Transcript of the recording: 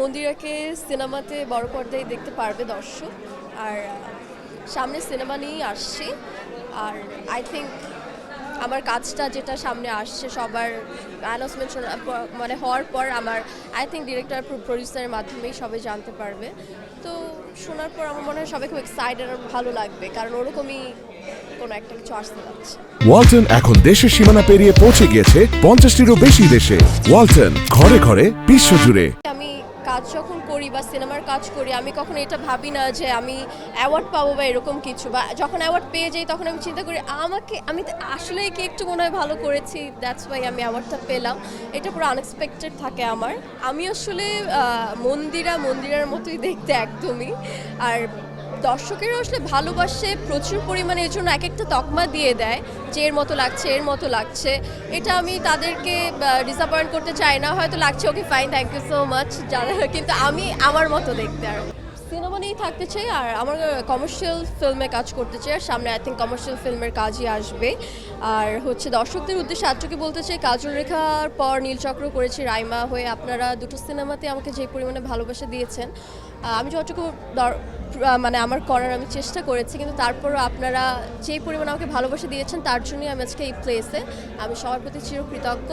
মন্দিরাকে সিনেমাতে বড় পর্দায় দেখতে পারবে দর্শক। আর, সামনে সিনেমা নিয়েই আসছি। আর আই থিঙ্ক আমার কাজটা যেটা সামনে আসছে সবার অ্যানাউন্সমেন্ট মানে হওয়ার পর আমার আই থিঙ্ক ডিরেক্টর প্রডিউসারের মাধ্যমেই সবাই জানতে পারবে। তো শোনার পর আমার মনে হয় সবাই খুব এক্সাইটেড আর ভালো লাগবে, কারণ ওরকমই কোনো একটা কিছু আসতে যাচ্ছে। ওয়ালটন এখন দেশের সীমানা পেরিয়ে পৌঁছে গিয়েছে পঞ্চাশটিরও বেশি দেশে। ওয়ালটন, ঘরে ঘরে, বিশ্বজুড়ে। কাজ যখন করি বা সিনেমার কাজ করি, আমি কখনো এটা ভাবি না যে আমি অ্যাওয়ার্ড পাবো বা এরকম কিছু বা যখন অ্যাওয়ার্ড পেয়ে যাই তখন আমি চিন্তা করি, আমাকে, আমি আসলে কি একটু মনে হয় ভালো করেছি দ্যাটস ওয়াই আমি অ্যাওয়ার্ডটা পেলাম। এটা পুরো আনএক্সপেক্টেড থাকে আমার। আমি আসলে মন্দিরা মন্দিরার মতোই দেখতে একদমই। আর দর্শকেরা আসলে ভালোবাসে প্রচুর পরিমাণে, এর জন্য এক একটা তকমা দিয়ে দেয় যে এর মতো লাগছে, এর মতো লাগছে। এটা আমি তাদেরকে ডিসঅ্যাপয়েন্ট করতে চাই না, হয়তো লাগছে okay fine thank you so much যারা, কিন্তু আমি আমার মতো দেখতে আর সিনেমা নিয়েই থাকতে চাই আর আমার কমার্শিয়াল ফিল্মে কাজ করতে চাই। আর সামনে আই থিঙ্ক কমার্শিয়াল ফিল্মের কাজই আসবে। আর হচ্ছে দর্শকদের উদ্দেশ্যে আজকে বলতে চাই, কাজল রেখার পর নীলচক্র করেছি রাইমা হয়ে। আপনারা দুটো সিনেমাতে আমাকে যে পরিমাণে ভালোবাসা দিয়েছেন আমি যতটুকু মানে আমার করার আমি চেষ্টা করেছি, কিন্তু তারপরও আপনারা যে পরিমাণে আমাকে ভালোবাসা দিয়েছেন, তার জন্যই আমি আজকে এই প্লেসে আমি সবার প্রতি চিরকৃতজ্ঞ।